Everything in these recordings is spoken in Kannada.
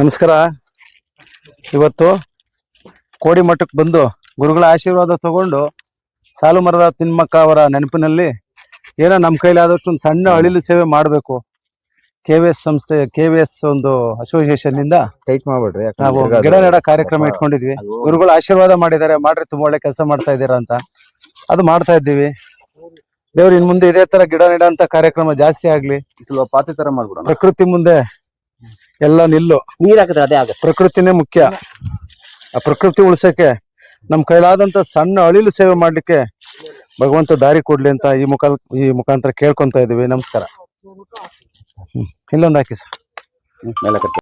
ನಮಸ್ಕಾರ. ಇವತ್ತು ಕೋಡಿ ಮಠಕ್ಕೆ ಬಂದು ಗುರುಗಳ ಆಶೀರ್ವಾದ ತಗೊಂಡು ಸಾಲು ಮರದ ತಿಮ್ಮಕ್ಕ ಅವರ ನೆನಪಿನಲ್ಲಿ ಏನೋ ನಮ್ಮ ಕೈಲಾದಷ್ಟು ಒಂದು ಸಣ್ಣ ಅಳಿಲು ಸೇವೆ ಮಾಡಬೇಕು. ಕೆ ವಿ ಎಸ್ ಸಂಸ್ಥೆ ಕೆ ವಿ ಎಸ್ ಒಂದು ಅಸೋಸಿಯೇಷನ್ ಇಂದ ಟೈಟ್ ಮಾಡ್ಬಿಡ್ರಿ ನಾವು ಗಿಡ ನೆಡ ಕಾರ್ಯಕ್ರಮ ಇಟ್ಕೊಂಡಿದ್ವಿ. ಗುರುಗಳು ಆಶೀರ್ವಾದ ಮಾಡಿದ್ದಾರೆ ಮಾಡ್ರಿ ತುಂಬಾ ಒಳ್ಳೆ ಕೆಲಸ ಮಾಡ್ತಾ ಇದ್ದೀರಾ ಅಂತ. ಅದು ಮಾಡ್ತಾ ಇದ್ದೀವಿ. ದೇವ್ರು ಇನ್ ಮುಂದೆ ಇದೇ ತರ ಗಿಡ ನೆಡ ಅಂತ ಕಾರ್ಯಕ್ರಮ ಜಾಸ್ತಿ ಆಗ್ಲಿ. ಪಾತಿ ತರ ಮಾಡ್ಬಿಡೋಣ. ಪ್ರಕೃತಿ ಮುಂದೆ ಎಲ್ಲ ನಿಲ್ಲು. ನೀರ್ ಹಾಕಿದ್ರೆ ಅದೇ ಆಗುತ್ತೆ. ಪ್ರಕೃತಿನೇ ಮುಖ್ಯ. ಆ ಪ್ರಕೃತಿ ಉಳಿಸಕ್ಕೆ ನಮ್ ಕೈಲಾದಂತ ಸಣ್ಣ ಅಳಿಲು ಸೇವೆ ಮಾಡ್ಲಿಕ್ಕೆ ಭಗವಂತ ದಾರಿ ಕೊಡ್ಲಿ ಅಂತ ಈ ಮುಖ ಈ ಮುಖಾಂತರ ಕೇಳ್ಕೊಂತ ಇದೀವಿ ನಮಸ್ಕಾರ. ಹ್ಮ್. ಇಲ್ಲೊಂದ್ ಹಾಕಿ ಸರ್. ಮೇಲೆ ಕಟ್ಟಿ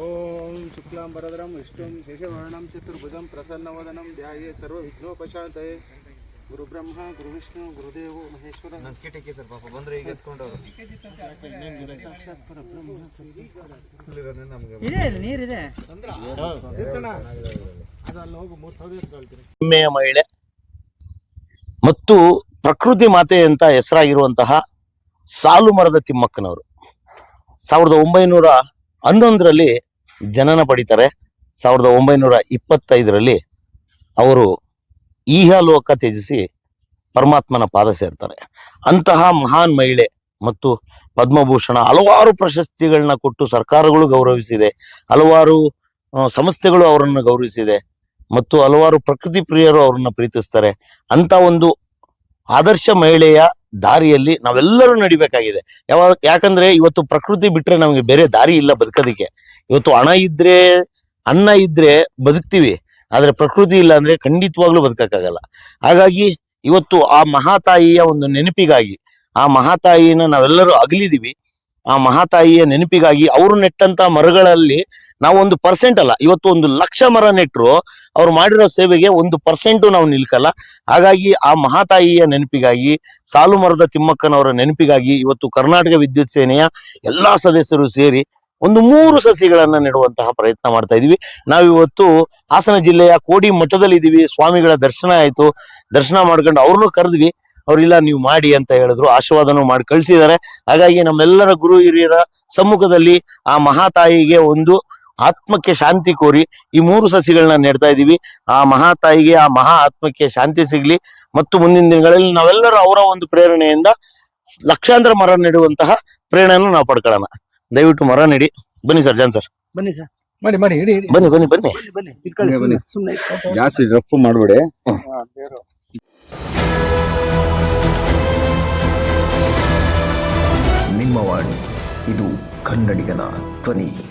ಓಂ ಶುಕ್ಲಾಂ ವರದರಂ ವಿಷ್ಣುಂ ಶೇಷವರ್ಣಂ ಚತುರ್ಭುಜಂ ಪ್ರಸನ್ನವದನಂ ಧ್ಯಾಯೇ ಸರ್ವ ವಿಘ್ನೋಪಶಾಂತಯೇ. ಗುರು ಬ್ರಹ್ಮ ಗುರು ವಿಷ್ಣು ಗುರುದೇವೋ ಮಹೇಶ್ವರ ಹೆಮ್ಮೆಯ ಮಹಿಳೆ ಮತ್ತು ಪ್ರಕೃತಿ ಮಾತೆ ಅಂತ ಹೆಸರಾಗಿರುವಂತಹ ಸಾಲು ಮರದ ತಿಮ್ಮಕ್ಕನವರು. ಸಾವಿರದ ಒಂಬೈನೂರ ಹನ್ನೊಂದರಲ್ಲಿ ಜನನ ಪಡಿತಾರೆ. ಸಾವಿರದ ಒಂಬೈನೂರ ಇಪ್ಪತ್ತೈದರಲ್ಲಿ ಅವರು ಈಹಲೋಕ ತ್ಯಜಿಸಿ ಪರಮಾತ್ಮನ ಪಾದ ಸೇರ್ತಾರೆ. ಅಂತಹ ಮಹಾನ್ ಮಹಿಳೆ ಮತ್ತು ಪದ್ಮಭೂಷಣ ಹಲವಾರು ಪ್ರಶಸ್ತಿಗಳನ್ನ ಕೊಟ್ಟು ಸರ್ಕಾರಗಳು ಗೌರವಿಸಿದೆ. ಹಲವಾರು ಸಂಸ್ಥೆಗಳು ಅವರನ್ನು ಗೌರವಿಸಿದೆ ಮತ್ತು ಹಲವಾರು ಪ್ರಕೃತಿ ಪ್ರಿಯರು ಅವರನ್ನು ಪ್ರೀತಿಸ್ತಾರೆ. ಅಂತ ಒಂದು ಆದರ್ಶ ಮಹಿಳೆಯ ದಾರಿಯಲ್ಲಿ ನಾವೆಲ್ಲರೂ ನಡಿಬೇಕಾಗಿದೆ. ಯಾವಾಗ ಯಾಕಂದ್ರೆ ಇವತ್ತು ಪ್ರಕೃತಿ ಬಿಟ್ರೆ ನಮಗೆ ಬೇರೆ ದಾರಿ ಇಲ್ಲ ಬದುಕೋದಿಕ್ಕೆ. ಇವತ್ತು ಹಣ ಇದ್ರೆ, ಅನ್ನ ಇದ್ರೆ ಬದುಕ್ತಿವಿ. ಆದ್ರೆ ಪ್ರಕೃತಿ ಇಲ್ಲ ಅಂದ್ರೆ ಖಂಡಿತವಾಗ್ಲೂ ಬದುಕಕ್ಕಾಗಲ್ಲ. ಹಾಗಾಗಿ ಇವತ್ತು ಆ ಮಹಾತಾಯಿಯ ಒಂದು ನೆನಪಿಗಾಗಿ, ಆ ಮಹಾತಾಯಿನ ನಾವೆಲ್ಲರೂ ಅಗಲಿದೀವಿ. ಆ ಮಹಾತಾಯಿಯ ನೆನಪಿಗಾಗಿ ಅವರು ನೆಟ್ಟಂತ ಮರಗಳಲ್ಲಿ ನಾವು ಒಂದು ಪರ್ಸೆಂಟ್ ಅಲ್ಲ, ಇವತ್ತು ಒಂದು ಲಕ್ಷ ಮರ ನೆಟ್ಟರು ಅವ್ರು ಮಾಡಿರೋ ಸೇವೆಗೆ ಒಂದು ಪರ್ಸೆಂಟು ನಾವು ನಿಲ್ಕಲ್ಲ. ಹಾಗಾಗಿ ಆ ಮಹಾತಾಯಿಯ ನೆನಪಿಗಾಗಿ, ಸಾಲು ಮರದ ತಿಮ್ಮಕ್ಕನವರ ನೆನಪಿಗಾಗಿ ಇವತ್ತು ಕರ್ನಾಟಕ ವಿದ್ಯುತ್ ಸೇನೆಯ ಎಲ್ಲಾ ಸದಸ್ಯರು ಸೇರಿ ಒಂದು ಮೂರು ಸಸಿಗಳನ್ನ ನೆಡುವಂತಹ ಪ್ರಯತ್ನ ಮಾಡ್ತಾ ಇದೀವಿ. ನಾವಿವತ್ತು ಹಾಸನ ಜಿಲ್ಲೆಯ ಕೋಡಿ ಮಠದಲ್ಲಿ ಇದೀವಿ ಸ್ವಾಮಿಗಳ ದರ್ಶನ ಆಯ್ತು. ದರ್ಶನ ಮಾಡ್ಕೊಂಡು ಅವ್ರನ್ನೂ ಕರೆದ್ವಿ. ಅವ್ರಿಲ್ಲ ನೀವು ಮಾಡಿ ಅಂತ ಹೇಳಿದ್ರು ಆಶೀರ್ವಾದನೂ ಮಾಡಿ ಕಳಿಸಿದ್ದಾರೆ. ಹಾಗಾಗಿ ನಮ್ಮೆಲ್ಲರ ಗುರು ಹಿರಿಯರ ಸಮ್ಮುಖದಲ್ಲಿ ಆ ಮಹಾತಾಯಿಗೆ ಒಂದು ಆತ್ಮಕ್ಕೆ ಶಾಂತಿ ಕೋರಿ ಈ ಮೂರು ಸಸಿಗಳನ್ನ ನೆಡ್ತಾ ಇದೀವಿ ಆ ಮಹಾತಾಯಿಗೆ ಆ ಮಹಾ ಆತ್ಮಕ್ಕೆ ಶಾಂತಿ ಸಿಗ್ಲಿ. ಮತ್ತು ಮುಂದಿನ ದಿನಗಳಲ್ಲಿ ನಾವೆಲ್ಲರೂ ಅವರ ಒಂದು ಪ್ರೇರಣೆಯಿಂದ ಲಕ್ಷಾಂತರ ಮರ ನೆಡುವಂತಹ ಪ್ರೇರಣೆಯನ್ನು ನಾವು ಪಡ್ಕೊಳ್ಳೋಣ. ದಯವಿಟ್ಟು ಮರ ನೆಡಿ. ಬನ್ನಿ ಸರ್ ಜಾನ್ ಸರ್. ಬನ್ನಿ ಸರ್. ಬನ್ನಿ ಬನ್ನಿ ಇಡಿ ಬನ್ನಿ ಬನ್ನಿ. ಬನ್ನಿ ಬನ್ನಿ ಜಾಸ್ತಿ ರಫ್ ಮಾಡ್ಬಿಡಿ. ಇದು ಕನ್ನಡಿಗನ ಧ್ವನಿ.